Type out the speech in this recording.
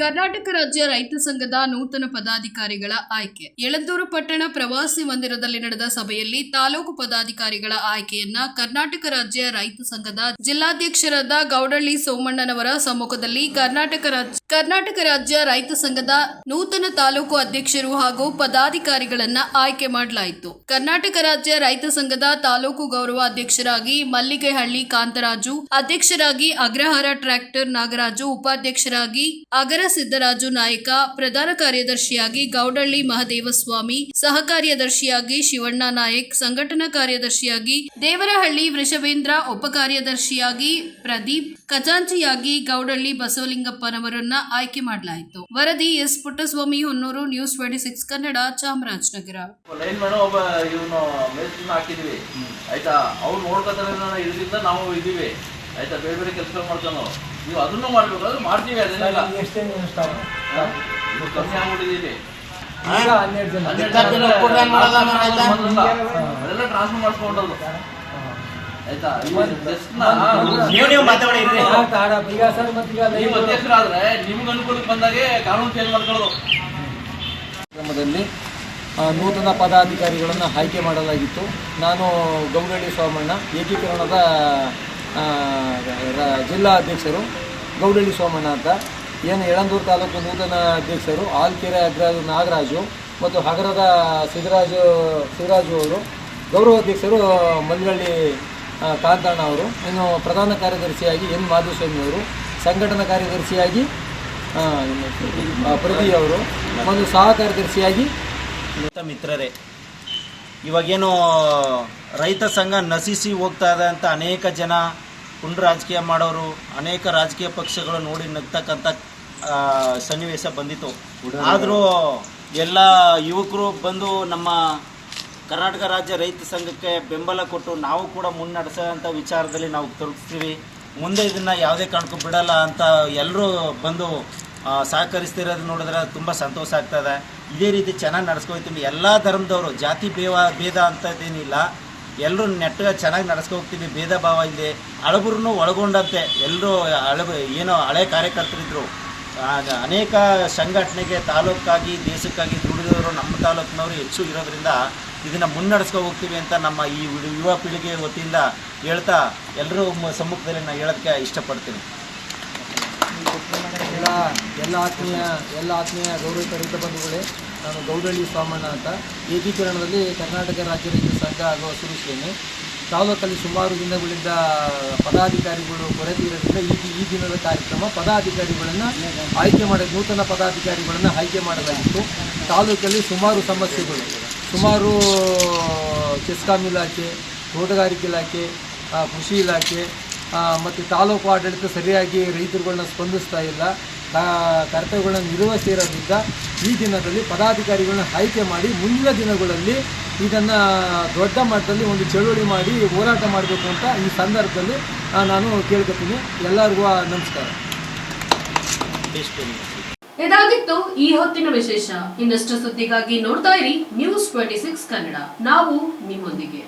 ಕರ್ನಾಟಕ ರಾಜ್ಯ ರೈತ ಸಂಘದ ನೂತನ ಪದಾಧಿಕಾರಿಗಳ ಆಯ್ಕೆ. ಯಳಂದೂರು ಪಟ್ಟಣ ಪ್ರವಾಸಿ ಮಂದಿರದಲ್ಲಿ ನಡೆದ ಸಭೆಯಲ್ಲಿ ತಾಲೂಕು ಪದಾಧಿಕಾರಿಗಳ ಆಯ್ಕೆಯನ್ನ ಕರ್ನಾಟಕ ರಾಜ್ಯ ರೈತ ಸಂಘದ ಜಿಲ್ಲಾಧ್ಯಕ್ಷರಾದ ಗೌಡಳ್ಳಿ ಸೋಮಣ್ಣನವರ ಸಮ್ಮುಖದಲ್ಲಿ ಕರ್ನಾಟಕ ರಾಜ್ಯ ಕರ್ನಾಟಕ ರಾಜ್ಯ ರೈತ ಸಂಘದ ನೂತನ ತಾಲೂಕು ಅಧ್ಯಕ್ಷರು ಹಾಗೂ ಪದಾಧಿಕಾರಿಗಳನ್ನ ಆಯ್ಕೆ ಮಾಡಲಾಯಿತು. ಕರ್ನಾಟಕ ರಾಜ್ಯ ರೈತ ಸಂಘದ ತಾಲೂಕು ಗೌರವ ಅಧ್ಯಕ್ಷರಾಗಿ ಮಲ್ಲಿಗೆಹಳ್ಳಿ ಕಾಂತರಾಜು, ಅಧ್ಯಕ್ಷರಾಗಿ ಅಗ್ರಹಾರ ಟ್ರ್ಯಾಕ್ಟರ್ ನಾಗರಾಜು, ಉಪಾಧ್ಯಕ್ಷರಾಗಿ ಅಗರ ಸಿದ್ದರಾಜು ನಾಯಕ ಪ್ರಧಾನ ಕಾರ್ಯದರ್ಶಿಯಾಗಿ ಗೌಡಳ್ಳಿ ಮಹದೇವಸ್ವಾಮಿ ಸಹ ಕಾರ್ಯದರ್ಶಿಯಾಗಿ ಶಿವಣ್ಣ ನಾಯಕ್ ಸಂಘಟನಾ ಕಾರ್ಯದರ್ಶಿಯಾಗಿ ದೇವರಹಳ್ಳಿ ವೃಷಭೇಂದ್ರ ಉಪ ಕಾರ್ಯದರ್ಶಿಯಾಗಿ ಪ್ರದೀಪ್ ಖಜಾಂಚಿಯಾಗಿ ಗೌಡಳ್ಳಿ ಬಸವಲಿಂಗಪ್ಪನವರನ್ನ ಆಯ್ಕೆ ಮಾಡಲಾಯಿತು. ವರದಿ S Puttaswamy Honnur news twenty six Kannada Chamarajanagar. ಆಯ್ತಾ? ಅವ್ರು ನೋಡ್ಕೊತಾರೆ ಇದರಿಂದ ನಾವು ಇದೀವಿ ಆಯ್ತಾ? ಬೇರೆ ಬೇರೆ ಕೆಲಸ ಮಾಡ್ಕೊಂಡು ನೀವು ಅದನ್ನು ಮಾಡ್ಬೇಕಾದ್ರೆ ಮಾಡ್ತೀವಿ ಅದನ್ನೆಲ್ಲ. ಎಷ್ಟು ಜನ ಸ್ಟಾಫ್ ಇನ್ನು ಕಮ್ಮಿ ಆಗ್ಬಿಟ್ಟಿದ್ದೀವಿ ಈಗ ಹನ್ನೆರಡು ಜನ. ಅದೆಲ್ಲ ಟ್ರಾನ್ಸ್ಫರ್ ಮಾಡ್ಸ್ಕೊಂಡದ್ದು. ಆಯ್ತಾ. ಈಗ ಸರ್ ನೀವು ಅಧ್ಯಕ್ಷರಾದ್ರೆ ನಿಮ್ಗೆ ಅನುಕೂಲಕ್ಕೆ ಬಂದಾಗೆ ಕಾನೂನು ಚೇಂಜ್ ಮಾಡ್ಕೊಳ್ಳೋದು. ಆ, ನೂತನ ಪದಾಧಿಕಾರಿಗಳನ್ನು ಆಯ್ಕೆ ಮಾಡಲಾಗಿತ್ತು. ನಾನು ಗೌಡಳ್ಳಿ ಸೋಮಣ್ಣ ಏಕೀಕರಣದ ಜಿಲ್ಲಾ ಅಧ್ಯಕ್ಷರು. ಗೌಡಳ್ಳಿ ಸೋಮಣ್ಣ ಅಂತ ಏನು ಯಳಂದೂರು ತಾಲೂಕು ನೂತನ ಅಧ್ಯಕ್ಷರು ಆಲ್ಕೆರೆ ಅಗ್ರಜ ನಾಗರಾಜು ಮತ್ತು ಹಗರದ ಸಿದ್ದರಾಜು ಸಿದ್ದರಾಜು ಅವರು ಗೌರವ ಅಧ್ಯಕ್ಷರು ಮಲ್ಲಗಳ್ಳಿ ಆ, ಕಾಂತಣ್ಣ ಅವರು ಇನ್ನು ಪ್ರಧಾನ ಕಾರ್ಯದರ್ಶಿಯಾಗಿ ಎನ್ ಮಾಧುಸ್ವಾಮಿ ಅವರು ಸಂಘಟನಾ ಕಾರ್ಯದರ್ಶಿಯಾಗಿ ಪ್ರತಿ ಅವರು ಒಂದು ಸಹ ಕಾರ್ಯದರ್ಶಿಯಾಗಿ ಮಿತ್ರರೇ ಇವಾಗೇನು ರೈತ ಸಂಘ ನಶಿಸಿ ಹೋಗ್ತಾ ಅಂತ ಅನೇಕ ಜನ ಪುಂಡು ರಾಜಕೀಯ ಮಾಡೋರು ಅನೇಕ ರಾಜಕೀಯ ಪಕ್ಷಗಳು ನೋಡಿ ನಗ್ತಕ್ಕಂಥ ಸನ್ನಿವೇಶ ಬಂದಿತ್ತು. ಆದರೂ ಎಲ್ಲ ಯುವಕರು ಬಂದು ನಮ್ಮ ಕರ್ನಾಟಕ ರಾಜ್ಯ ರೈತ ಸಂಘಕ್ಕೆ ಬೆಂಬಲ ಕೊಟ್ಟು ನಾವು ಕೂಡ ಮುನ್ನಡೆಸೋಂಥ ವಿಚಾರದಲ್ಲಿ ನಾವು ತೊಡಗಿಸ್ತೀವಿ ಮುಂದೆ ಇದನ್ನು ಯಾವುದೇ ಕಾರಣಕ್ಕೂ ಬಿಡಲ್ಲ ಅಂತ ಎಲ್ಲರೂ ಬಂದು ಸಹಕರಿಸ್ತಿರೋದು ನೋಡಿದ್ರೆ ತುಂಬ ಸಂತೋಷ ಆಗ್ತದೆ. ಇದೇ ರೀತಿ ಚೆನ್ನಾಗಿ ನಡೆಸ್ಕೊಳ್ತೀವಿ. ಎಲ್ಲ ಧರ್ಮದವರು, ಜಾತಿ ಭೇವ ಭೇದ ಅಂತದೇನಿಲ್ಲ. ಎಲ್ಲರೂ ನೆಟ್ಟಗೆ ಚೆನ್ನಾಗಿ ನಡೆಸ್ಕೊ ಹೋಗ್ತೀವಿ, ಭೇದ ಭಾವ ಇದೆ ಹಳಬರನ್ನು ಒಳಗೊಂಡಂತೆ. ಎಲ್ಲರೂ ಹಳಬ, ಏನೋ ಹಳೆ ಕಾರ್ಯಕರ್ತರಿದ್ದರು ಅನೇಕ ಸಂಘಟನೆಗೆ ತಾಲೂಕಾಗಿ, ದೇಶಕ್ಕಾಗಿ ದುಡಿದವರು ನಮ್ಮ ತಾಲೂಕಿನವರು ಹೆಚ್ಚು ಇರೋದ್ರಿಂದ ಇದನ್ನು ಮುನ್ನಡೆಸ್ಕೊ ಹೋಗ್ತೀವಿ ಅಂತ ನಮ್ಮ ಈ ಯುವ- ಪೀಳಿಗೆ ವತಿಯಿಂದ ಹೇಳ್ತಾ ಎಲ್ಲರೂ ಸಮ್ಮುಖದಲ್ಲಿ ನಾನು ಹೇಳೋದಕ್ಕೆ ಇಷ್ಟಪಡ್ತೀನಿ. ಎಲ್ಲ ಎಲ್ಲ ಆತ್ಮೀಯ ಎಲ್ಲ ಆತ್ಮೀಯ ಗೌರವಿತ ರೈತ ಬಂಧುಗಳೇ ನಾನು ಗೌಡಳ್ಳಿ ಸ್ವಾಮಣ್ಣ ಅಂತ. ಏಕೀಕರಣದಲ್ಲಿ ಕರ್ನಾಟಕ ರಾಜ್ಯ ರೈತ ಸಂಘ ಹಾಗೂ ಹಸಿರುಸೇನೆ ತಾಲೂಕಲ್ಲಿ ಸುಮಾರು ದಿನಗಳಿಂದ ಪದಾಧಿಕಾರಿಗಳು ಕೊರತೆ ಇರೋದ್ರಿಂದ ಈ ಈ ದಿನದ ಕಾರ್ಯಕ್ರಮ ಪದಾಧಿಕಾರಿಗಳನ್ನು ಆಯ್ಕೆ ಮಾಡಿ, ನೂತನ ಪದಾಧಿಕಾರಿಗಳನ್ನು ಆಯ್ಕೆ ಮಾಡಲಾಗಿತ್ತು. ತಾಲೂಕಲ್ಲಿ ಸುಮಾರು ಸಮಸ್ಯೆಗಳು. ಸುಮಾರು ಚೆಸ್ಕಾಂ ಇಲಾಖೆ, ತೋಟಗಾರಿಕೆ ಇಲಾಖೆ ಕೃಷಿ ಇಲಾಖೆ ಮತ್ತು ತಾಲೂಕು ಆಡಳಿತ ಸರಿಯಾಗಿ ರೈತರುಗಳನ್ನ ಸ್ಪಂದಿಸ್ತಾ ಇಲ್ಲ. ಕರ್ತವ್ಯಗಳನ್ನು ನಿರ್ವಹಿಸಿರೋದ್ರಿಂದ ಈ ದಿನದಲ್ಲಿ ಪದಾಧಿಕಾರಿಗಳನ್ನ ಆಯ್ಕೆ ಮಾಡಿ ಮುಂದಿನ ದಿನಗಳಲ್ಲಿ ಇದನ್ನು ದೊಡ್ಡ ಮಟ್ಟದಲ್ಲಿ ಒಂದು ಚಳುವಳಿ ಮಾಡಿ ಹೋರಾಟ ಮಾಡಬೇಕು ಅಂತ ಈ ಸಂದರ್ಭದಲ್ಲಿ ನಾನು ಕೇಳ್ಕೊತೀನಿ. ಎಲ್ಲರಿಗೂ ನಮಸ್ಕಾರ. ಇದಾಗಿತ್ತು ಈ ಹೊತ್ತಿನ ವಿಶೇಷ. ಇನ್ನಷ್ಟು ಸುದ್ದಿಗಾಗಿ ನೋಡ್ತಾ ಇರಿ ನ್ಯೂಸ್ ಟ್ವೆಂಟಿ ಸಿಕ್ಸ್ ಕನ್ನಡ. ನಾವು ನಿಮ್ಮೊಂದಿಗೆ.